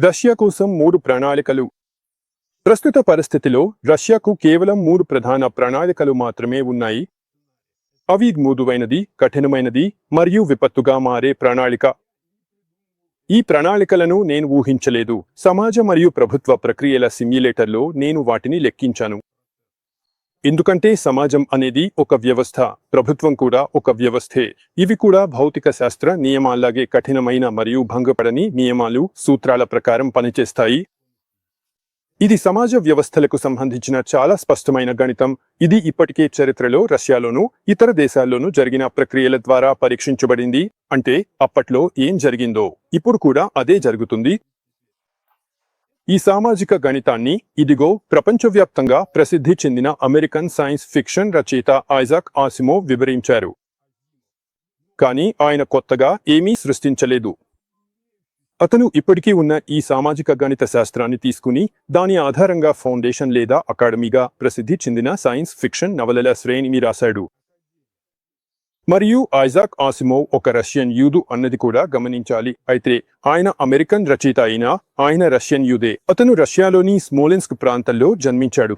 Russia కోసం మూడు ప్రణాళికలు. ప్రస్తుత పరిస్థితిలో రష్యాకు కేవలం మూడు ప్రధాన ప్రణాళికలు మాత్రమే ఉన్నాయి. అవి మూదువైనది కఠినమైనది మరియు విపత్తుగా మారే ప్రణాళిక. ఈ ప్రణాళికలను నేను ఊహించలేదు. సమాజ మరియు ప్రభుత్వ ప్రక్రియల సిమ్యులేటర్లో నేను వాటిని లెక్కించాను. ఎందుకంటే సమాజం అనేది ఒక వ్యవస్థ ప్రభుత్వం కూడా ఒక వ్యవస్థే. ఇవి కూడా భౌతిక శాస్త్ర నియమాల్లాగే కఠినమైన మరియు భంగపడని నియమాలు సూత్రాల ప్రకారం పనిచేస్తాయి. ఇది సమాజ వ్యవస్థలకు సంబంధించిన చాలా స్పష్టమైన గణితం. ఇది ఇప్పటికే చరిత్రలో రష్యాలోనూ ఇతర దేశాల్లోనూ జరిగిన ప్రక్రియల ద్వారా పరీక్షించబడింది. అంటే అప్పట్లో ఏం జరిగిందో. ఇప్పుడు కూడా అదే జరుగుతుంది. ఈ సామాజిక గణితాన్ని ఇదిగో ప్రపంచవ్యాప్తంగా ప్రసిద్ధి చెందిన అమెరికన్ సైన్స్ ఫిక్షన్ రచయిత ఐజాక్ ఆసిమో వివరించారు. కానీ ఆయన కొత్తగా ఏమీ సృష్టించలేదు. అతను ఇప్పటికీ ఉన్న ఈ సామాజిక గణిత శాస్త్రాన్ని తీసుకుని దాని ఆధారంగా ఫౌండేషన్ లేదా అకాడమీగా ప్రసిద్ధి చెందిన సైన్స్ ఫిక్షన్ నవలల శ్రేణిని రాశాడు. మరియు ఐజాక్ ఆసిమోవ్ ఒక రష్యన్ యూదు అన్నది కూడా గమనించాలి. అయితే ఆయన అమెరికన్ రచయిత అయినా ఆయన రష్యన్ యూదే. అతను రష్యాలోని స్మోలెన్స్క్ ప్రాంతంలో జన్మించాడు.